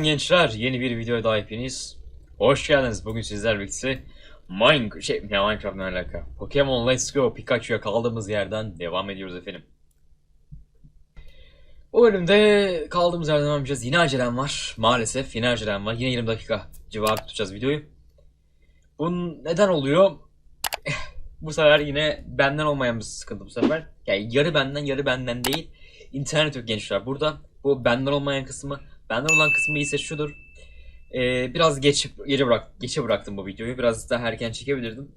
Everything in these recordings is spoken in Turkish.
Gençler yeni bir videoya daha hepiniz hoş geldiniz. Bugün sizler birlikte Minecraft, şey, ne Minecraft ne alaka? Pokemon Let's Go Pikachu'ya kaldığımız yerden devam ediyoruz efendim. Bu bölümde kaldığımız yerden devam edeceğiz. Yine acelem var maalesef yine acelem var. Yine 20 dakika civarı tutacağız videoyu. Bu neden oluyor? Bu sefer yine benden olmayan bir sıkıntı bu sefer. Yani yarı benden yarı benden değil. İnternet yok gençler burada. Bu benden olmayan kısmı Benden olan kısmı ise şudur. Ee, biraz geç gece bırak geçe bıraktım bu videoyu. Biraz daha erken çekebilirdim.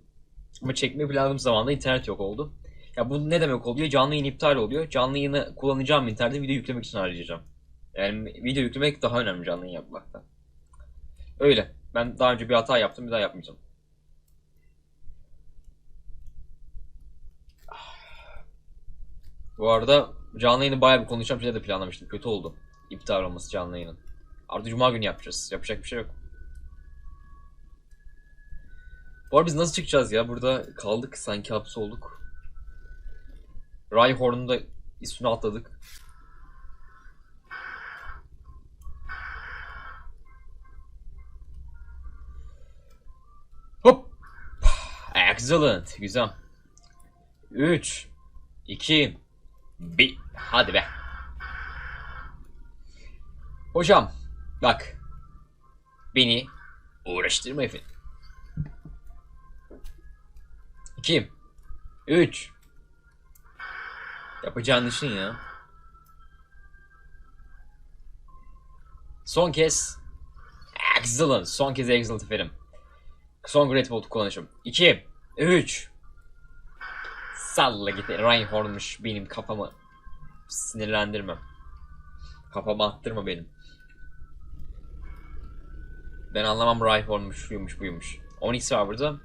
Ama çekmeyi planladığım zaman da internet yok oldu. Ya bu ne demek oluyor? Canlı yayın iptal oluyor. Canlı yayını kullanacağım internette video yüklemek için harcayacağım. Yani video yüklemek daha önemli canlı yayın yapmaktan. Öyle. Ben daha önce bir hata yaptım bir daha yapmayacağım. Bu arada canlı yayını bayağı bir konuşacağım şeyler de planlamıştım. Kötü oldu. İptal olması canlı yayının. Artık cuma günü yapacağız. Yapacak bir şey yok. Bu arada biz nasıl çıkacağız ya? Burada kaldık sanki hapsolduk. Rhyhorn'un da üstüne atladık. Hop! Excellent. Güzel. 3 2 1 Hadi be. Hocam bak beni uğraştırma efendim. 2 3 Yapacağın işin ya. Son kez Excellent. Son kez excellent efendim. Son Great Vault kullanışım. 2 3 Salla git. Reinhorn'muş benim kafamı sinirlendirmem. Kafama attırma benim. Ben anlamam Rhyhorn'muş, şuymuş, buymuş. Onyx var burada.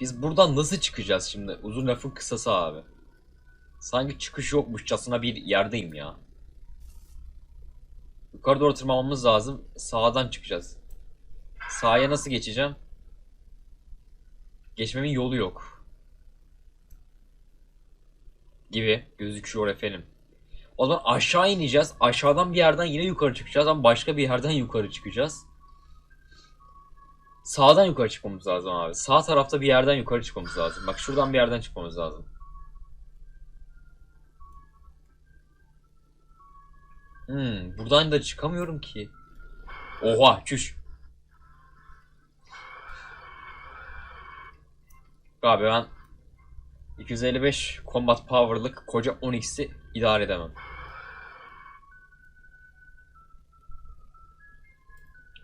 Biz buradan nasıl çıkacağız şimdi? Uzun lafın kısası abi. Sanki çıkış yokmuşçasına bir yerdeyim ya. Yukarı doğru tırmanmamız lazım. Sağdan çıkacağız. Sağa nasıl geçeceğim? Geçmemin yolu yok. Gibi gözüküyor efendim. O zaman aşağı ineceğiz. Aşağıdan bir yerden yine yukarı çıkacağız ama başka bir yerden yukarı çıkacağız. Sağdan yukarı çıkmamız lazım abi. Sağ tarafta bir yerden yukarı çıkmamız lazım. Bak şuradan bir yerden çıkmamız lazım. Hmm, buradan da çıkamıyorum ki. Oha, çüş. Abi ben 255 combat power'lık koca 10x'i idare edemem.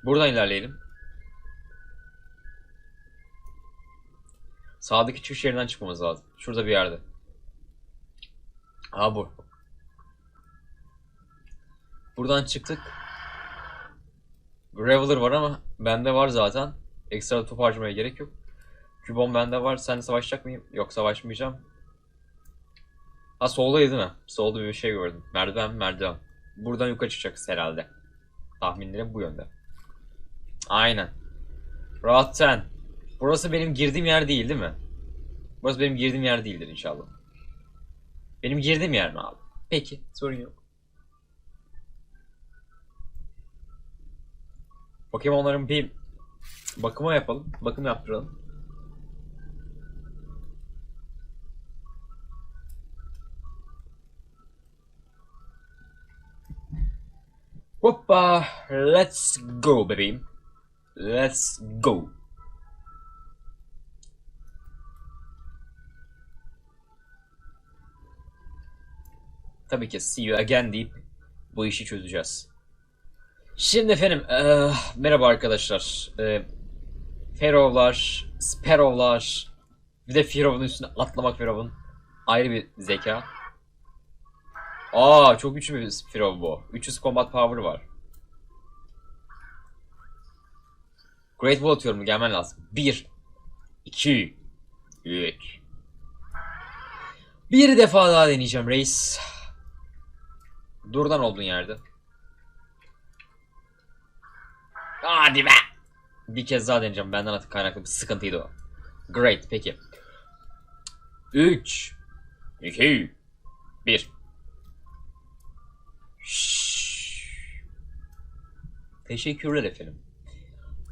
Buradan ilerleyelim. Sağdaki çıkış yerinden çıkmamız lazım. Şurada bir yerde. Aa bu. Buradan çıktık. Graveler var ama bende var zaten. Ekstra top harcamaya gerek yok. Kübon bende var. Sen savaşacak mıyım? Yok savaşmayacağım. Ha soldaydı değil mi? Solda bir şey gördüm. Merdiven merdiven. Buradan yukarı çıkacağız herhalde. Tahminlerim bu yönde. Aynen. Rahat sen. Burası benim girdiğim yer değil değil mi? Burası benim girdiğim yer değildir inşallah. Benim girdiğim yer mi abi? Peki sorun yok. Pokemon'ların bir bakıma yapalım. Bakım yaptıralım. Hoppa, let's go bebeğim. Let's go. Tabii ki see you again deyip bu işi çözeceğiz. Şimdi efendim, eee, merhaba arkadaşlar. Eee Ferovlar, Sperovlar, bir de Firov'un üstüne atlamak Firov'un ayrı bir zeka. Aa çok güçlü bir Firov bu. 300 combat power var. Great Wall atıyorum gelmen lazım. 1 2 3 Bir defa daha deneyeceğim reis. Durdan olduğun yerde. Hadi be. Bir kez daha deneyeceğim. Benden artık kaynaklı bir sıkıntıydı o. Great peki. 3 2 1 Şşş. Teşekkürler efendim.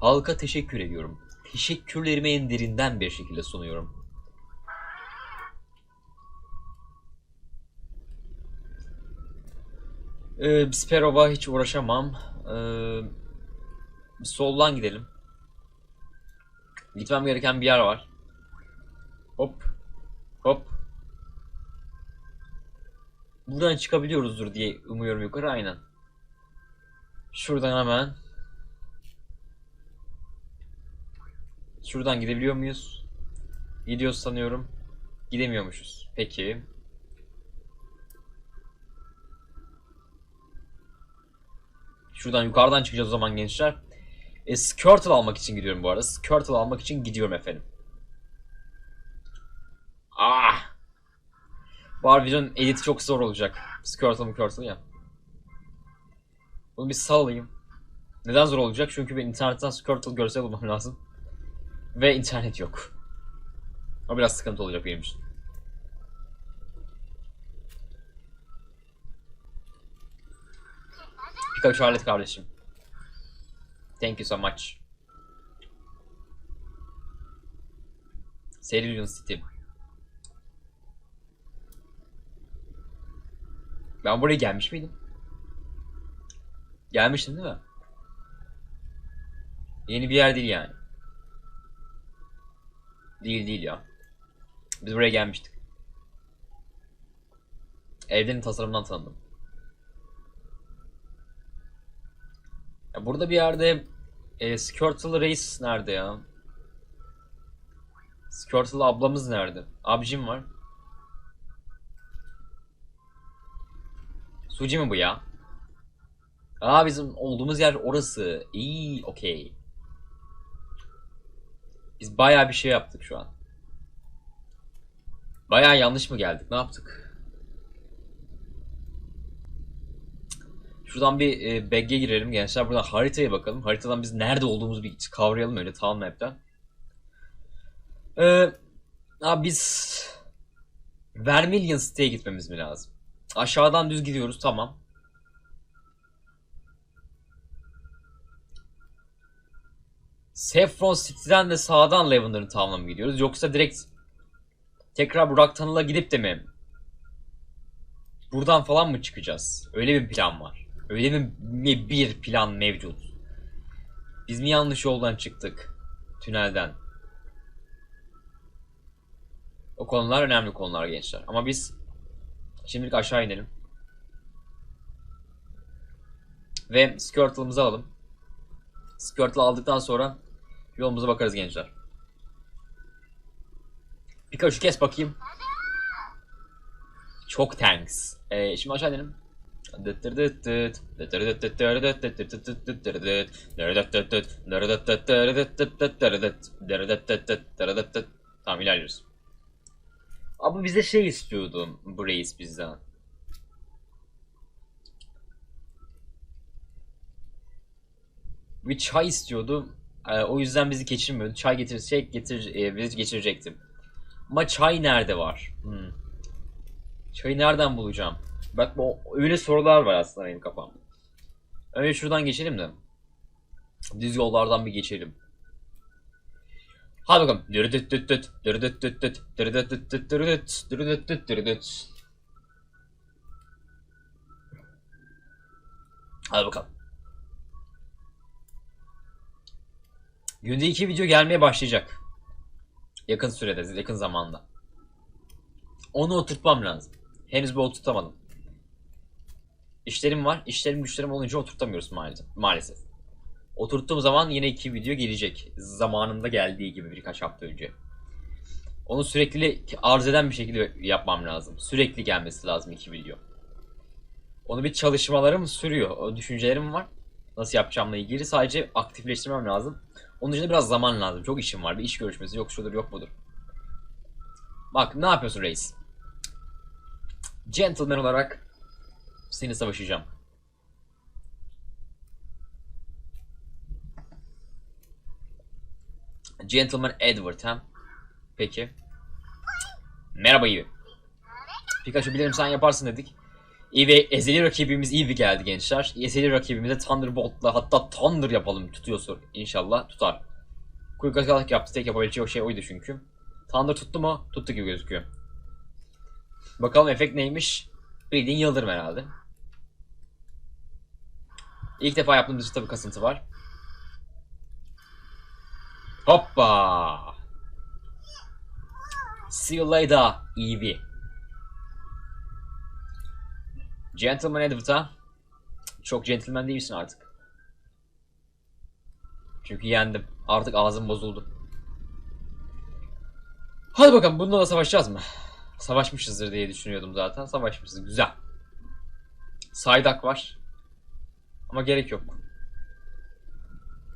Halka teşekkür ediyorum. Teşekkürlerimi en derinden bir şekilde sunuyorum. Ee, Sparrow'a hiç uğraşamam. Ee, soldan gidelim. Gitmem gereken bir yer var. Hop. Hop. Buradan çıkabiliyoruzdur diye umuyorum yukarı aynen. Şuradan hemen. Şuradan gidebiliyor muyuz? Gidiyoruz sanıyorum. Gidemiyormuşuz. Peki. Şuradan yukarıdan çıkacağız o zaman gençler. E, Squirtle almak için gidiyorum bu arada. Squirtle almak için gidiyorum efendim. Ah! Videonun editi çok zor olacak. Squirtle mı Squirtle ya. Bunu bir salayım. Neden zor olacak? Çünkü ben internetten Squirtle görsel bulmam lazım. Ve internet yok. O biraz sıkıntı olacak benim için. Pikachu hallet kardeşim. Thank you so much. Cerulean City. Ben buraya gelmiş miydim? Gelmiştim değil mi? Yeni bir yer değil yani. Değil değil ya. Biz buraya gelmiştik. Evlerin tasarımından tanıdım. Burada bir yerde e, Squirtle Reis nerede ya? Squirtle ablamız nerede? Abicim var. Suci mi bu ya? Aa bizim olduğumuz yer orası. İyi, okey. Biz bayağı bir şey yaptık şu an. Bayağı yanlış mı geldik? Ne yaptık? Şuradan bir e, bag'e girelim gençler. Buradan haritaya bakalım. Haritadan biz nerede olduğumuzu bir kavrayalım öyle Town Map'ten. Ee, abi biz Vermilion City'ye gitmemiz mi lazım? Aşağıdan düz gidiyoruz tamam. Saffron City'den de sağdan Lavender'ın Town'a mı gidiyoruz? Yoksa direkt tekrar Burak Tanıl'a gidip de mi buradan falan mı çıkacağız? Öyle bir plan var. Öyle mi mi bir plan mevcut? Biz mi yanlış yoldan çıktık? Tünelden. O konular önemli konular gençler. Ama biz şimdilik aşağı inelim. Ve Squirtle'ımızı alalım. Squirtle aldıktan sonra yolumuza bakarız gençler. Pikachu kes bakayım. Çok thanks. Ee, şimdi aşağı inelim. Tamam ilerliyoruz. Abi bize şey istiyordu bu reis bizden. Bir çay istiyordu. Ee, o yüzden bizi geçirmiyordu. Çay getir, şey getir, e, bizi geçirecektim. Ama çay nerede var? Hmm. Çayı nereden bulacağım? Bak bu öyle sorular var aslında benim kafamda. Önce şuradan geçelim de. Düz yollardan bir geçelim. Hadi bakalım. Hadi bakalım. Günde iki video gelmeye başlayacak. Yakın sürede, yakın zamanda. Onu oturtmam lazım. Henüz bir oturtamadım. İşlerim var. İşlerim güçlerim olunca oturtamıyoruz maalesef. maalesef. Oturttuğum zaman yine iki video gelecek. Zamanında geldiği gibi birkaç hafta önce. Onu sürekli arz eden bir şekilde yapmam lazım. Sürekli gelmesi lazım iki video. Onu bir çalışmalarım sürüyor. O düşüncelerim var. Nasıl yapacağımla ilgili sadece aktifleştirmem lazım. Onun için de biraz zaman lazım. Çok işim var. Bir iş görüşmesi yok şudur yok budur. Bak ne yapıyorsun reis? Gentleman olarak seni savaşacağım. Gentleman Edward ha? Peki. Merhaba iyi. Pikachu bilirim sen yaparsın dedik. Eevee ezeli rakibimiz Eevee geldi gençler. Ezeli rakibimize Thunderbolt'la hatta Thunder yapalım tutuyorsa inşallah tutar. Quick attack yaptı tek yapabileceği şey oydu çünkü. Thunder tuttu mu? Tuttu gibi gözüküyor. Bakalım efekt neymiş? Bildiğin yıldırım herhalde. İlk defa yaptığımız için tabii kasıntı var. Hoppa! See you later, Eevee. Gentleman Edward ha? Çok gentleman değilsin artık. Çünkü yendim. Artık ağzım bozuldu. Hadi bakalım bununla da savaşacağız mı? Savaşmışızdır diye düşünüyordum zaten. Savaşmışız. Güzel. Saydak var. Ama gerek yok.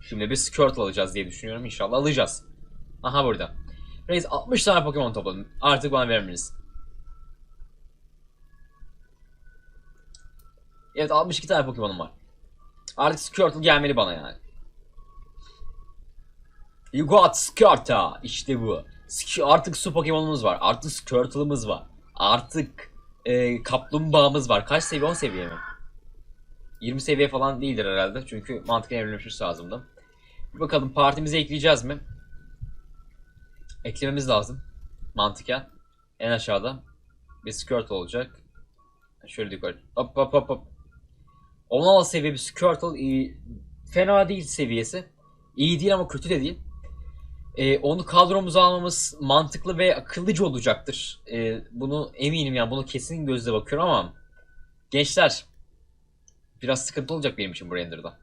Şimdi bir Squirtle alacağız diye düşünüyorum. İnşallah alacağız. Aha burada. Reis 60 tane Pokemon topladım. Artık bana vermelisin. Evet 62 tane Pokemon'um var. Artık Squirtle gelmeli bana yani. You got Squirtle. İşte bu. Artık su Pokemon'umuz var. Artık Squirtle'ımız var. Artık e, kaplumbağamız var. Kaç seviye? 10 seviye mi? 20 seviye falan değildir herhalde. Çünkü mantıken evrilmişiz lazımdı. Bir bakalım partimize ekleyeceğiz mi? Eklememiz lazım. Mantıken. En aşağıda. Bir Squirtle olacak. Şöyle yukarı. Hop hop hop hop. 16 seviye bir Squirtle iyi, fena değil seviyesi. İyi değil ama kötü de değil. Ee, onu kadromuza almamız mantıklı ve akıllıca olacaktır. Ee, bunu eminim yani bunu kesin gözle bakıyorum ama gençler biraz sıkıntı olacak benim için bu renderda.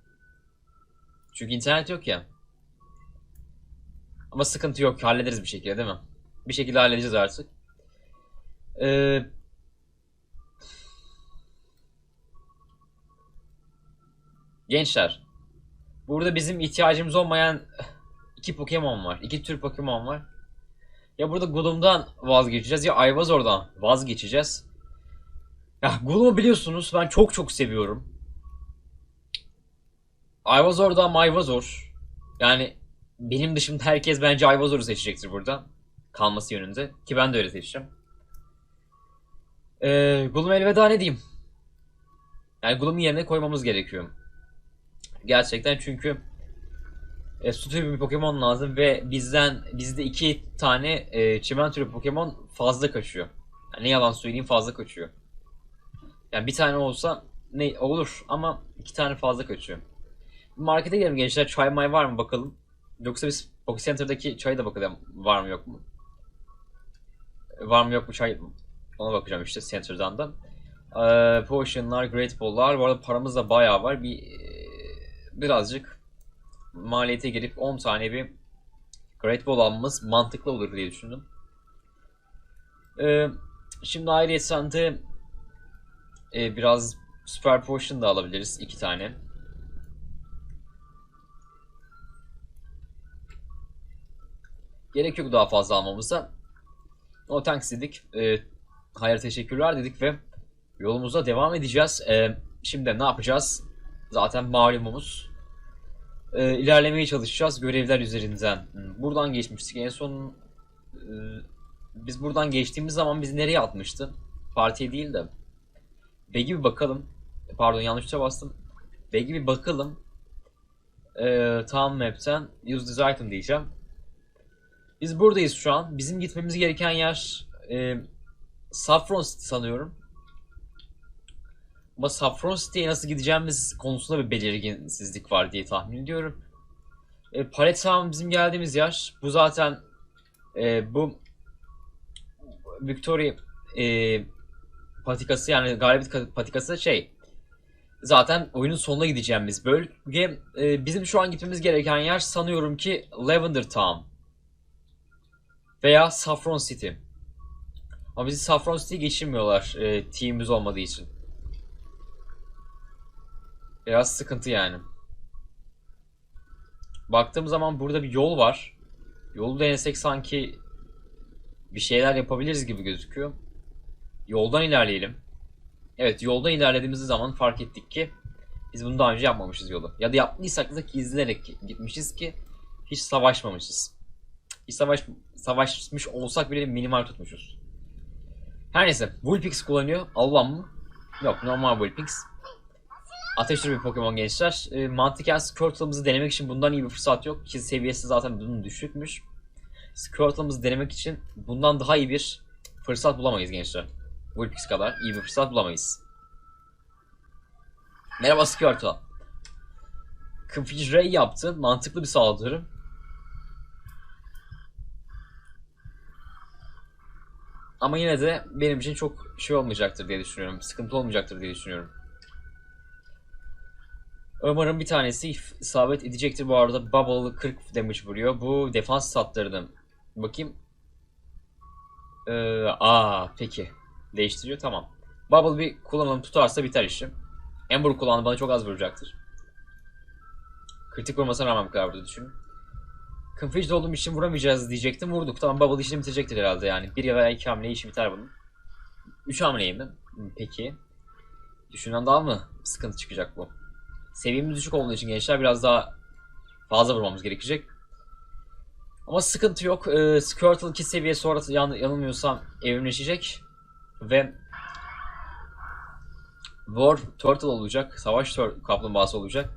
Çünkü internet yok ya. Ama sıkıntı yok hallederiz bir şekilde değil mi? Bir şekilde halledeceğiz artık. Ee, Gençler, burada bizim ihtiyacımız olmayan iki Pokemon var. iki tür Pokemon var. Ya burada Gloom'dan vazgeçeceğiz ya Ayvazor'dan vazgeçeceğiz. Ya Gloom'u biliyorsunuz ben çok çok seviyorum. Ayvazor'dan Mayvazor. Yani benim dışımda herkes bence Ayvazor'u seçecektir burada. Kalması yönünde. Ki ben de öyle seçeceğim. Ee, Gloom elveda ne diyeyim? Yani Gloom'un yerine koymamız gerekiyor. Gerçekten çünkü e, su türü bir Pokemon lazım ve bizden bizde iki tane e, çimen türü Pokemon fazla kaçıyor. Yani ne yalan söyleyeyim fazla kaçıyor. Yani bir tane olsa ne olur ama iki tane fazla kaçıyor. Markete gidelim gençler. Çay may var mı bakalım. Yoksa biz Poke Center'daki çaya da bakalım var mı yok mu. Var mı yok mu çay ona bakacağım işte Center'dan da. Ee, potion'lar, Great Ball'lar. Bu arada paramız da bayağı var. Bir e, birazcık maliyete girip 10 tane bir Great Ball almamız mantıklı olur diye düşündüm. Ee, şimdi ayrıyeten de e, biraz Super Potion da alabiliriz. iki tane. Gerek yok daha fazla almamıza. No thanks dedik. Ee, hayır teşekkürler dedik ve yolumuza devam edeceğiz. Ee, şimdi ne yapacağız? Zaten malumumuz. Ee, ilerlemeye çalışacağız görevler üzerinden. Hmm, Buradan geçmiştik. En son e, biz buradan geçtiğimiz zaman bizi nereye atmıştı? Partiye değil de. Begi bir bakalım. Pardon yanlış tuşa bastım. Begi bir bakalım. Ee, tam map'ten use this item diyeceğim. Biz buradayız şu an. Bizim gitmemiz gereken yer e, Saffron City sanıyorum. Ama Saffron City'ye nasıl gideceğimiz konusunda bir belirginsizlik var diye tahmin ediyorum. E, Palette Town bizim geldiğimiz yer. Bu zaten e, bu Victory e, patikası yani galibiyet patikası şey zaten oyunun sonuna gideceğimiz bölge. E, bizim şu an gitmemiz gereken yer sanıyorum ki Lavender Town veya Saffron City. Ama bizi Saffron City'ye geçirmiyorlar e, team'imiz olmadığı için. Biraz sıkıntı yani. Baktığım zaman burada bir yol var. Yolu denesek sanki bir şeyler yapabiliriz gibi gözüküyor. Yoldan ilerleyelim. Evet yoldan ilerlediğimiz zaman fark ettik ki biz bunu daha önce yapmamışız yolu. Ya da yaptıysak da gizlenerek gitmişiz ki hiç savaşmamışız. Hiç savaş, savaşmış olsak bile minimal tutmuşuz. Her neyse. Vulpix kullanıyor. Allah mı? Yok normal Vulpix. Ateş türü bir Pokemon gençler. E, mantıken Squirtle'ımızı denemek için bundan iyi bir fırsat yok. Ki seviyesi zaten bunun düşükmüş. Squirtle'ımızı denemek için bundan daha iyi bir fırsat bulamayız gençler. Vulpix kadar iyi bir fırsat bulamayız. Merhaba Squirtle. Ray yaptı. Mantıklı bir saldırı. Ama yine de benim için çok şey olmayacaktır diye düşünüyorum. Sıkıntı olmayacaktır diye düşünüyorum. Umarım bir tanesi isabet edecektir. Bu arada Bubble 40 damage vuruyor. Bu defans statlarını bakayım. Ee, aa peki. Değiştiriyor tamam. Bubble bir kullanalım tutarsa biter işim. Ember kullandı bana çok az vuracaktır. Kritik vurmasına rağmen bu kadar burada düşünün. Confuse'd olduğum için vuramayacağız diyecektim. Vurduk. Tamam Bubble işini bitirecektir herhalde yani. Bir veya iki hamle işi biter bunun. Üç hamleyim mi? Hı, Peki. Düşünen daha mı sıkıntı çıkacak bu? Seviyemiz düşük olduğu için gençler biraz daha fazla vurmamız gerekecek. Ama sıkıntı yok. Ee, Squirtle 2 seviye sonra yan, yanılmıyorsam evrimleşecek. Ve War Turtle olacak. Savaş tur- kaplumbağası olacak.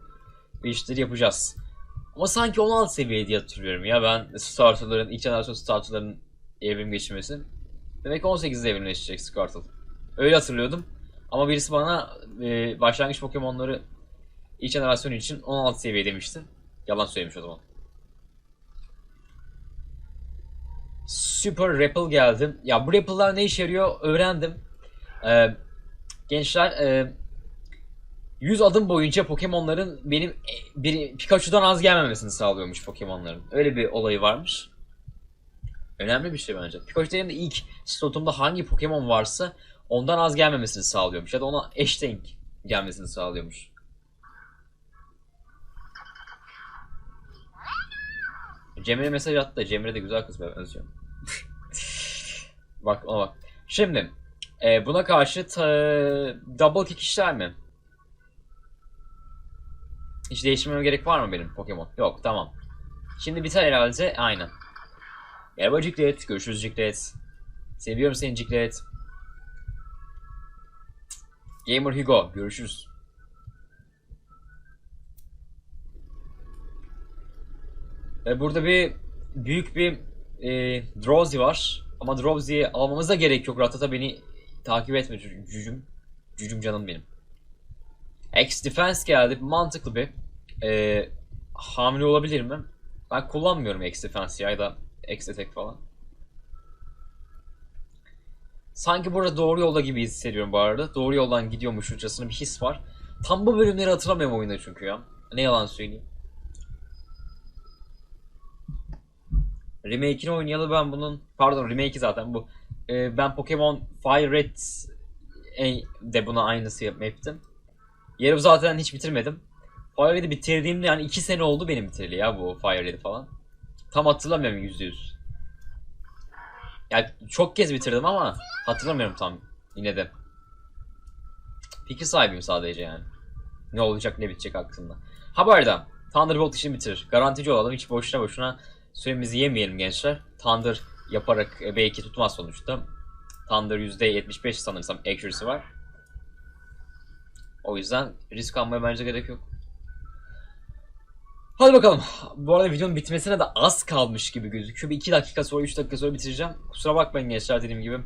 Ve işleri yapacağız. Ama sanki 16 seviye diye hatırlıyorum ya ben Starter'ların, ilk jenerasyon Starter'ların evrim geçirmesi. Demek ki 18'de evrimleşecek Squirtle. Öyle hatırlıyordum. Ama birisi bana e, başlangıç Pokemon'ları ilk jenerasyon için 16 seviye demişti. Yalan söylemiş o zaman. Super Repel geldi. Ya bu Repel'lar ne işe yarıyor öğrendim. Ee, gençler e, 100 adım boyunca Pokemon'ların benim e, bir Pikachu'dan az gelmemesini sağlıyormuş Pokemon'ların. Öyle bir olayı varmış. Önemli bir şey bence. Pikachu de ilk slotumda hangi Pokemon varsa ondan az gelmemesini sağlıyormuş. Ya da ona eş denk gelmesini sağlıyormuş. Cemre mesaj attı da Cemre de güzel kız ben özlüyorum. bak ona bak. Şimdi e, buna karşı double kick işler mi? Hiç değiştirmeme gerek var mı benim Pokemon? Yok tamam. Şimdi biter herhalde. Aynen. Merhaba Ciklet. Görüşürüz Ciklet. Seviyorum seni Ciklet. Gamer Hugo. Görüşürüz. E, burada bir büyük bir e, Drowsy var. Ama Drowsy'yi almamıza gerek yok. Ratata beni takip etme cü- cücüm. Cücüm canım benim. X Defense geldi. Mantıklı bir. E, hamile olabilir mi? Ben kullanmıyorum X Defense ya da X Attack falan. Sanki burada doğru yolda gibi hissediyorum bu arada. Doğru yoldan gidiyormuşçasına bir his var. Tam bu bölümleri hatırlamıyorum oyunda çünkü ya. Ne yalan söyleyeyim. Remake'ini oynayalı ben bunun pardon remake'i zaten bu. Ee, ben Pokemon Fire Red e, de buna aynısı yapmıştım. Yarım zaten hiç bitirmedim. Fire Red'i bitirdiğimde yani 2 sene oldu benim bitireli ya bu Fire Red'i falan. Tam hatırlamıyorum %100. Yani çok kez bitirdim ama hatırlamıyorum tam yine de. Fikir sahibiyim sadece yani. Ne olacak ne bitecek hakkında. Ha bu arada Thunderbolt işini bitirir. Garantici olalım hiç boşuna boşuna süremizi yemeyelim gençler. Thunder yaparak e, belki tutmaz sonuçta. Thunder %75 sanırsam accuracy var. O yüzden risk almaya bence gerek yok. Hadi bakalım. Bu arada videonun bitmesine de az kalmış gibi gözüküyor. Bir 2 dakika sonra 3 dakika sonra bitireceğim. Kusura bakmayın gençler dediğim gibi.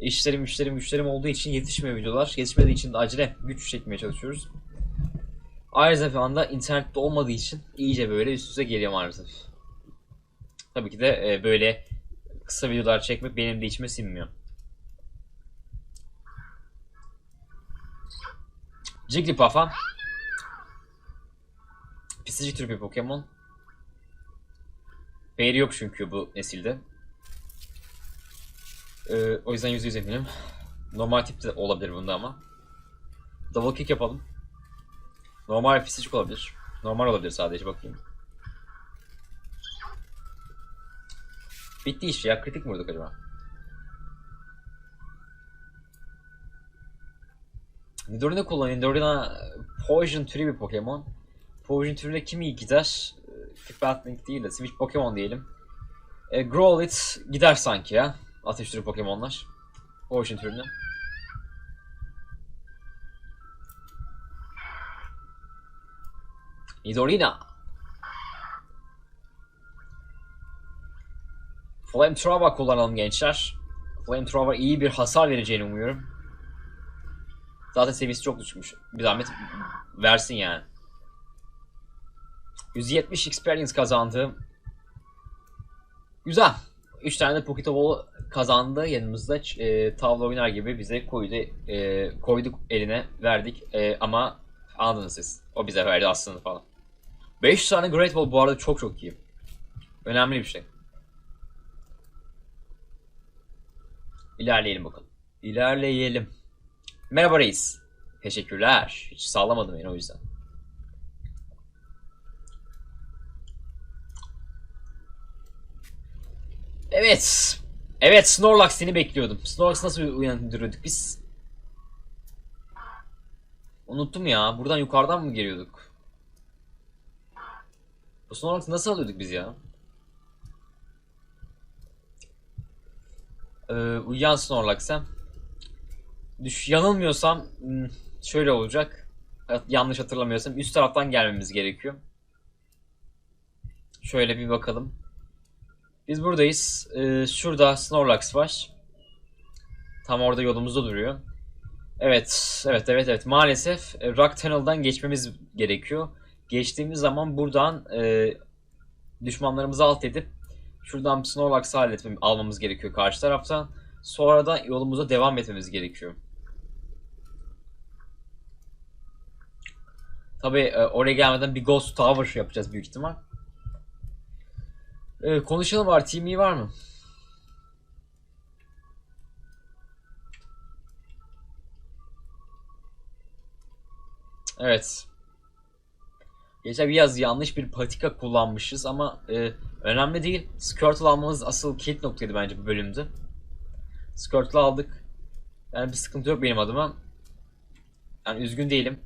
İşlerim, işlerim, güçlerim olduğu için yetişmiyor videolar. Yetişmediği için de acele güç çekmeye çalışıyoruz. Aynı zamanda internette olmadığı için iyice böyle üst üste geliyor maalesef. Tabii ki de e, böyle kısa videolar çekmek benim de içime sinmiyor. Jigglypuff'a Pisici tür bir Pokemon. Değeri yok çünkü bu nesilde. Ee, o yüzden %100 eminim. Normal tip de olabilir bunda ama. Double kick yapalım. Normal pisicik olabilir. Normal olabilir sadece bakayım. Bitti iş ya. Kritik mi vurduk acaba? Nidorina kullanın. Nidorina Poison türü bir Pokemon. Poison türünde kimi iyi gider? Ee, Kick değil de Switch Pokemon diyelim. E, Growlit gider sanki ya. Ateş türü Pokemonlar. Poison türünde. Nidorina. Flamethrower kullanalım gençler. Flamethrower iyi bir hasar vereceğini umuyorum. Zaten seviyesi çok düşmüş. Bir zahmet versin yani. 170 experience kazandı. Güzel. 3 tane de Poketball kazandı. Yanımızda e, tavla oynar gibi bize koydu. E, koyduk eline verdik. E, ama anladınız siz. O bize verdi aslında falan. 5 tane Great Ball bu arada çok çok iyi. Önemli bir şey. İlerleyelim bakalım. İlerleyelim. Merhaba reis. Teşekkürler. Hiç sallamadım beni o yüzden. Evet. Evet Snorlax seni bekliyordum. Snorlax nasıl uyandırıyorduk biz? Unuttum ya. Buradan yukarıdan mı geliyorduk? Bu Snorlax'ı nasıl alıyorduk biz ya? Ee, uyuyan Snorlax'a. Düş yanılmıyorsam hmm, şöyle olacak. Yanlış hatırlamıyorsam üst taraftan gelmemiz gerekiyor. Şöyle bir bakalım. Biz buradayız. Ee, şurada Snorlax var. Tam orada yolumuzda duruyor. Evet, evet, evet, evet. Maalesef e, Rock Tunnel'dan geçmemiz gerekiyor. Geçtiğimiz zaman buradan e, düşmanlarımızı alt edip şuradan Snorlax'ı halletmemiz, almamız gerekiyor karşı taraftan. Sonra da yolumuza devam etmemiz gerekiyor. Tabi oraya gelmeden bir Ghost Tower yapacağız büyük ihtimal. Ee, konuşalım iyi var mı? Evet. Geçen biraz yanlış bir patika kullanmışız ama e, önemli değil. Skirtle almamız asıl kilit noktaydı bence bu bölümde. Skirtle aldık. Yani bir sıkıntı yok benim adıma. Yani üzgün değilim.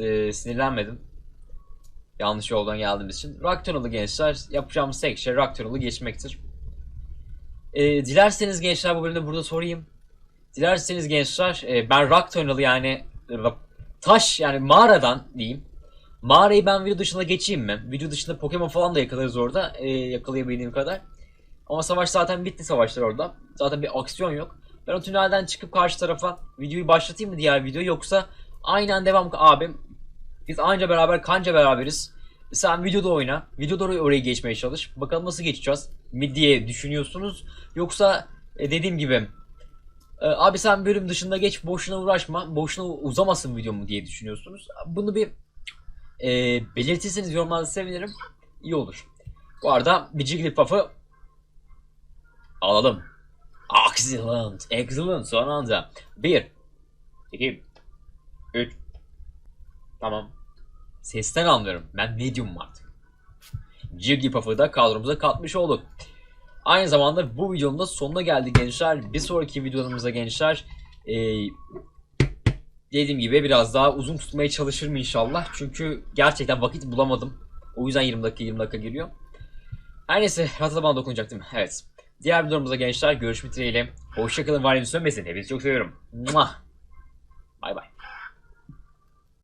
E, sinirlenmedim. Yanlış yoldan geldiğimiz için. Rock Tunnel'ı gençler yapacağımız tek şey Rock Tunnel'ı geçmektir. E, dilerseniz gençler bu bölümde burada sorayım. Dilerseniz gençler e, ben Rock Tunnel'ı yani e, taş yani mağaradan diyeyim. Mağarayı ben video dışında geçeyim mi? Video dışında Pokemon falan da yakalarız orada. E, yakalayabildiğim kadar. Ama savaş zaten bitti savaşlar orada. Zaten bir aksiyon yok. Ben o tünelden çıkıp karşı tarafa videoyu başlatayım mı diğer video yoksa aynen devam abim. Biz anca beraber kanca beraberiz. Sen videoda oyna. Videoda oraya, geçmeye çalış. Bakalım nasıl geçeceğiz mi diye düşünüyorsunuz. Yoksa e, dediğim gibi e, abi sen bölüm dışında geç boşuna uğraşma. Boşuna uzamasın videomu diye düşünüyorsunuz. Bunu bir e, belirtirseniz yorumlarda sevinirim. İyi olur. Bu arada bir Jigglypuff'ı alalım. Excellent. Excellent. Son anda. 1 2 3 Tamam. Sesten anlıyorum. Ben medium artık. Jigglypuff'ı da kadromuza katmış olduk. Aynı zamanda bu videonun da sonuna geldik gençler. Bir sonraki videolarımızda gençler eee dediğim gibi biraz daha uzun tutmaya çalışırım inşallah. Çünkü gerçekten vakit bulamadım. O yüzden 20 dakika 20 dakika geliyor. Her neyse rahatla bana dokunacaktım. Evet. Diğer videolarımızda gençler görüşmek dileğiyle. Hoşçakalın var sönmesin. Hepinizi çok seviyorum. Muah. Bay bay.